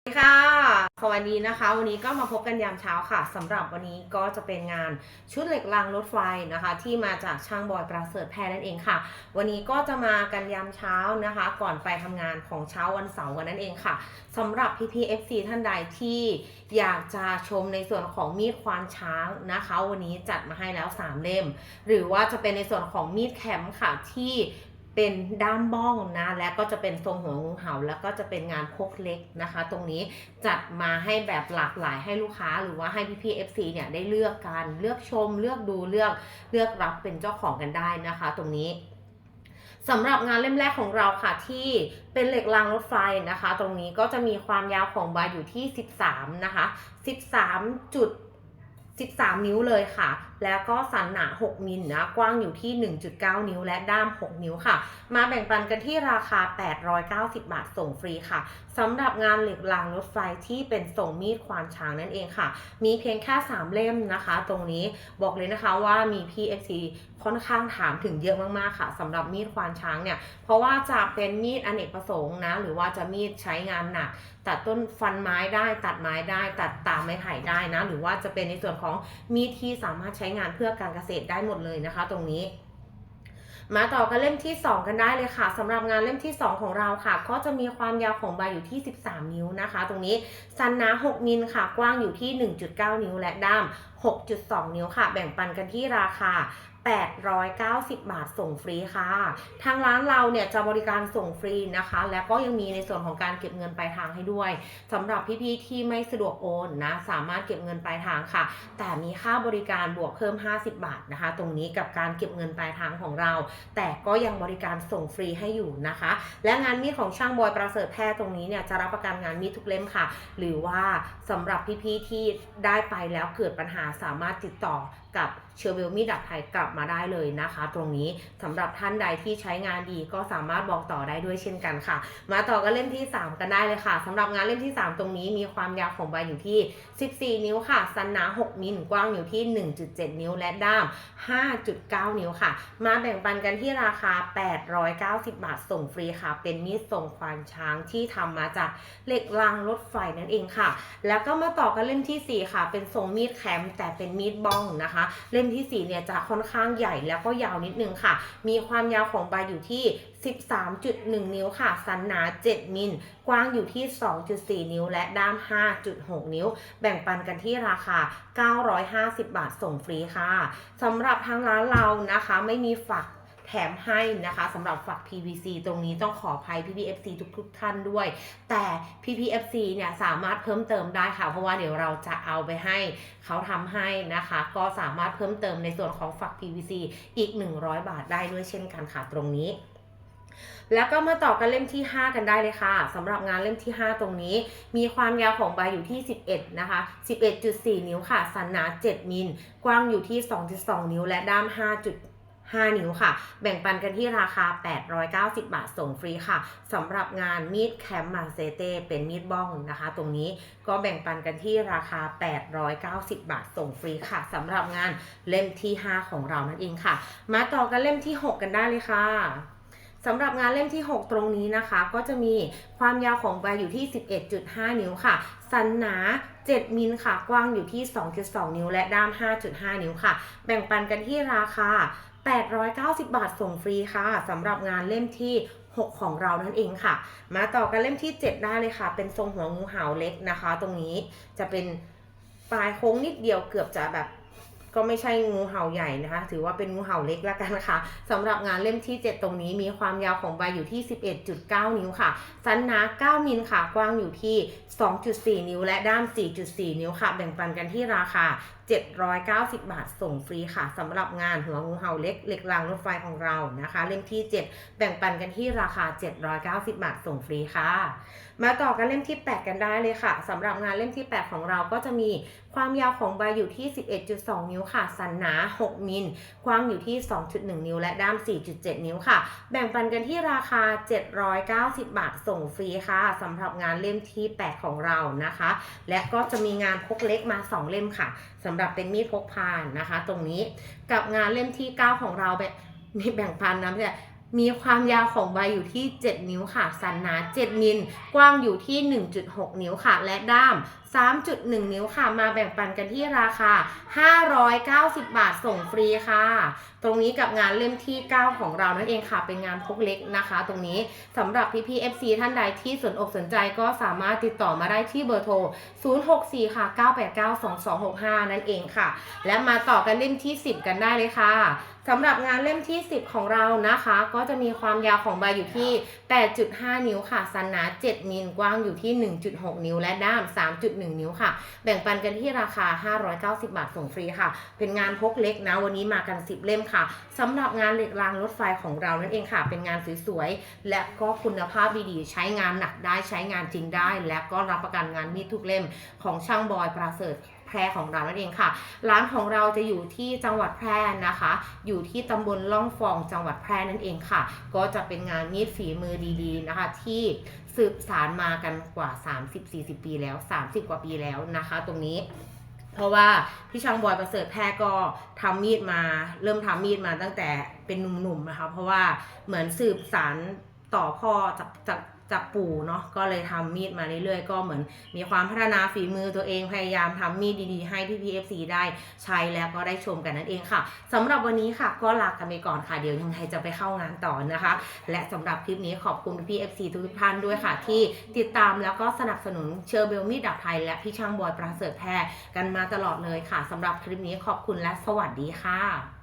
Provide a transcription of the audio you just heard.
สวัสดีค่ะสวัสดีนะคะ วันนี้ก็มาพบกันยามเช้าค่ะสำหรับวันนี้ก็จะเป็นงานชุดเหล็กรางรถไฟนะคะ ที่มาจากช่างบอยประเสริฐแพรนั่นเองค่ะ วันนี้ก็จะมากันยามเช้านะคะ ก่อนไปทำงานของเช้าวันเสาร์วันนั้นเองค่ะสำหรับ PPFC ท่านใดที่อยากจะชมในส่วนของมีดควานช้างนะคะ วันนี้จัดมาให้แล้ว 3 เล่ม หรือว่าจะเป็นในส่วนของมีดแคมป์ค่ะที่ เป็นด้ามบ้องนะ และก็จะเป็นทรงหัวงูเห่า แล้วก็จะเป็นงานพกเล็กนะคะ ตรงนี้จัดมาให้แบบหลากหลายให้ลูกค้าหรือว่าให้พี่พีเอฟซีเนี่ยได้เลือกกันเลือกชม เลือกดูเลือกเลือกรับเป็นเจ้าของกันได้นะคะ ตรงนี้สำหรับงานเล่มแรกของเราค่ะที่เป็นเหล็กรางรถไฟนะคะ ตรงนี้ก็จะมีความยาวของใบอยู่ที่ 13 นะคะ 13จุด13 นิ้วเลยค่ะ แล้วก็สันหนา 6 มิลนะ กว้างอยู่ที่ 1.9 นิ้วและด้าม 6 นิ้วค่ะ มาแบ่งปันกันที่ราคา 890 บาทส่งฟรีค่ะสำหรับงานเหล็กรางรถไฟที่เป็นส่งมีดควานช้างนั่นเองค่ะ มีเพียงแค่ 3 เล่มนะคะ ตรงนี้บอกเลยนะคะว่ามี PFC ค่อนข้างถามถึงเยอะมากๆค่ะสำหรับมีดควานช้างเนี่ย เพราะว่าจะเป็นมีดอเนกประสงค์นะ หรือว่าจะมีดใช้งานหนัก ตัดต้นฟันไม้ได้ ตัดไม้ได้ ตัดตามไม้ไผ่ได้นะ หรือว่าจะเป็นในส่วนของมีดที่สามารถใช้งานเพื่อการเกษตรได้หมดเลยนะคะ ตรงนี้ มาต่อกันเล่มที่ 2 กันได้เลยค่ะสำหรับงานเล่มที่ 2 ของเราค่ะ ก็จะมีความยาวของใบอยู่ที่ 13 นิ้วนะคะ ตรงนี้สันหนา 6 มิลค่ะ กว้างอยู่ที่ 1.9 นิ้วและด้าม6.2 นิ้วค่ะ แบ่งปันกันที่ราคา 890 บาทส่งฟรีค่ะ ทางร้านเราเนี่ยจะบริการส่งฟรีนะคะ แล้วก็ยังมีในส่วนของการเก็บเงินปลายทางให้ด้วยสำหรับพี่ๆที่ไม่สะดวกโอนนะ สามารถเก็บเงินปลายทางค่ะ แต่มีค่าบริการบวกเพิ่ม 50 บาทนะคะ ตรงนี้กับการเก็บเงินปลายทางของเรา แต่ก็ยังบริการส่งฟรีให้อยู่นะคะ และงานมีดของช่างบอยประเสริฐแพทย์ตรงนี้เนี่ยจะรับประกันงานมีดทุกเล่มค่ะ หรือว่าสำหรับพี่ๆที่ได้ไปแล้วเกิดปัญหาสามารถติดต่อกับเชอร์เวลมีดดับไทยกลับมาได้เลยนะคะ ตรงนี้สำหรับท่านใดที่ใช้งานดีก็สามารถบอกต่อได้ด้วยเช่นกันค่ะ มาต่อกันเล่มที่ 3 กันได้เลยค่ะสำหรับงานเล่มที่ 3 ตรงนี้มีความยาวของใบอยู่ที่ 14 นิ้วค่ะสันหนา 6 มิลกว้างอยู่ที่ 1.7 นิ้วและด้าม 5.9 นิ้วค่ะ มาแบ่งปันกันที่ราคา 890 บาทส่งฟรีค่ะ เป็นมีดทรงควานช้างที่ทำมาจากเหล็กรางรถไฟนั่นเองค่ะ แล้วก็มาต่อกันเล่มทีสี่4 ค่ะ เป็นทรงมีดแคมแต่เป็นมีดบ้องนะคะ เล่มทีสี่4 เนี่ยจะค่อนข้างางใหญ่แล้วก็ยาวนิดนึงค่ะ มีความยาวของใบอยู่ที่ 13.1 นิ้วค่ะ สันหนา 7 มิล กว้างอยู่ที่ 2.4 นิ้ว และด้าม 5.6 นิ้ว แบ่งปันกันที่ราคา 950 บาทส่งฟรีค่ะสำหรับทางร้านเรานะคะไม่มีฝาก แถมให้นะคะสำหรับฝัก PVC ตรงนี้ต้องขออภัย PPFC ทุกๆท่านด้วย แต่ PPFC เนี่ยสามารถเพิ่มเติมได้ค่ะ เพราะว่าเดี๋ยวเราจะเอาไปให้เขาทำให้นะคะ ก็สามารถเพิ่มเติมในส่วนของฝัก PVC อีก 100 บาทได้ด้วยเช่นกันค่ะตรงนี้แล้วก็มาต่อกันเล่มที่ 5 กันได้เลยค่ะสำหรับงานเล่มที่ 5 ตรงนี้ มีความยาวของใบอยู่ที่ 11 นะคะ 11.4 นิ้วค่ะ สันหนา 7 มิล กว้างอยู่ที่ 2.2 นิ้วและด้าม 5 นิ้วค่ะ แบ่งปันกันที่ราคา 890 บาทส่งฟรีค่ะสำหรับงานมีดแคมมาเซเต้เป็นมีดบ้องนะคะ ตรงนี้ก็แบ่งปันกันที่ราคา 890 บาทส่งฟรีค่ะสำหรับงานเล่มที่ 5 ของเรานั่นเองค่ะ มาต่อกันเล่มที่ 6 กันได้เลยค่ะสำหรับงานเล่มที่ 6 ตรงนี้นะคะ ก็จะมีความยาวของใบอยู่ที่ 11.5 นิ้วค่ะ สันหนา 7 มิลค่ะ กว้างอยู่ที่ 2.2 นิ้ว และด้าม 5.5 นิ้วค่ะ แบ่งปันกันที่ราคา 890 บาทส่งฟรีค่ะสำหรับงานเล่มที่ 6 ของเรานั่นเองค่ะ มาต่อกันเล่มที่ 7 ได้เลยค่ะ เป็นทรงหัวงูเห่าเล็กนะคะ ตรงนี้จะเป็นปลายโค้งนิดเดียวเกือบจะแบบก็ไม่ใช่งูเห่าใหญ่นะคะ ถือว่าเป็นงูเห่าเล็กแล้วกันนะคะสำหรับงานเล่มที่ 7 ตรงนี้มีความยาวของใบอยู่ที่ 11.9 นิ้วค่ะ สันหนา9มิลค่ะ กว้างอยู่ที่ 2.4 นิ้ว และด้าม 4.4 นิ้วค่ะ แบ่งปันกันที่ราคา 790 บาทส่งฟรีค่ะสำหรับงานหัวงูเห่าเล็กเหล็กรางรถไฟของเรานะคะ เล่มที่ 7 แบ่งปันกันที่ราคา 790 บาทส่งฟรีค่ะ มาต่อกันเล่มที่ 8 กันได้เลยค่ะสำหรับงานเล่มที่ 8 ของเราก็จะมีความยาวของใบอยู่ที่ 11.2 นิ้วค่ะ สันหนา 6 มิล กว้างอยู่ที่ 2.1 นิ้ว และด้าม 4.7 นิ้วค่ะ แบ่งปันกันที่ราคา 790 บาทส่งฟรีค่ะสำหรับงานเล่มที่ 8 ของเรานะคะ และก็จะมีงานพกเล็กมา 2 เล่มค่ะสำหรับเป็นมีดพกพานนะคะ ตรงนี้กับงานเล่มที่ 9 ของเราแบบมีแบ่งพันนะเนี่ย มีความยาวของใบอยู่ที่ 7 นิ้วค่ะ สันหนา 7 มิล กว้างอยู่ที่ 1.6 นิ้วค่ะ และด้าม 3.1 นิ้วค่ะ มาแบ่งปันกันที่ราคา 590 บาทส่งฟรีค่ะ ตรงนี้กับงานเล่มที่ 9 ของเรานั่นเองค่ะ เป็นงานพกเล็กนะคะ ตรงนี้สำหรับพี่ๆ FC ท่านใดที่สนอกสนใจก็สามารถติดต่อมาได้ที่เบอร์โทร 064 ค่ะ 989 2265 นั่นเองค่ะ และมาต่อกันเล่มที่ 10 กันได้เลยค่ะสำหรับงานเล่มที่ 10 ของเรานะคะ ก็จะมีความยาวของใบอยู่ที่ 8.5 นิ้วค่ะ สันหนา 7 มิลกว้างอยู่ที่ 1.6 นิ้วและด้าม 3.1 นิ้วค่ะ แบ่งปันกันที่ราคา 590 บาทส่งฟรีค่ะ เป็นงานพกเล็กนะ วันนี้มากัน 10 เล่มค่ะสำหรับงานเหล็กรางรถไฟของเรานั่นเองค่ะ เป็นงานสวยๆและก็คุณภาพดีๆ ใช้งานหนักได้ใช้งานจริงได้ และก็รับประกันงานมีดทุกเล่มของช่างบอยประเสริฐ แพรของเรานั่นเองค่ะ ร้านของเราจะอยู่ที่จังหวัดแพร่นะคะ อยู่ที่ตำบลล่องฟองจังหวัดแพร่นั่นเองค่ะ ก็จะเป็นงานมีดฝีมือดีๆนะคะ ที่สืบสารมากันกว่า 30-40 ปีแล้ว 30 กว่าปีแล้วนะคะ ตรงนี้เพราะว่าพี่ช่างบอยประเสริฐแพร่ก็ทำมีดมา เริ่มทำมีดมาตั้งแต่เป็นหนุ่มๆนะคะ เพราะว่าเหมือนสืบสารต่อพ่อจากจาก จากปู่เนาะก็เลยทำมีดมาเรื่อยๆ ก็เหมือนมีความพัฒนาฝีมือตัวเองพยายามทำมีดดีๆ ให้พี่พีเอฟซีได้ใช้แล้วก็ได้ชมกันนั่นเองค่ะสำหรับวันนี้ค่ะก็ลากันไปก่อนค่ะเดี๋ยวยังไงจะไปเข้างานต่อนะคะ และสำหรับคลิปนี้ขอบคุณพี่เอฟซีทุกท่านด้วยค่ะ ที่ติดตามแล้วก็สนับสนุนเชอร์เบลมีดดับไทยและพี่ช่างบอยประเสริฐแพรกันมาตลอดเลยค่ะสำหรับคลิปนี้ขอบคุณและสวัสดีค่ะ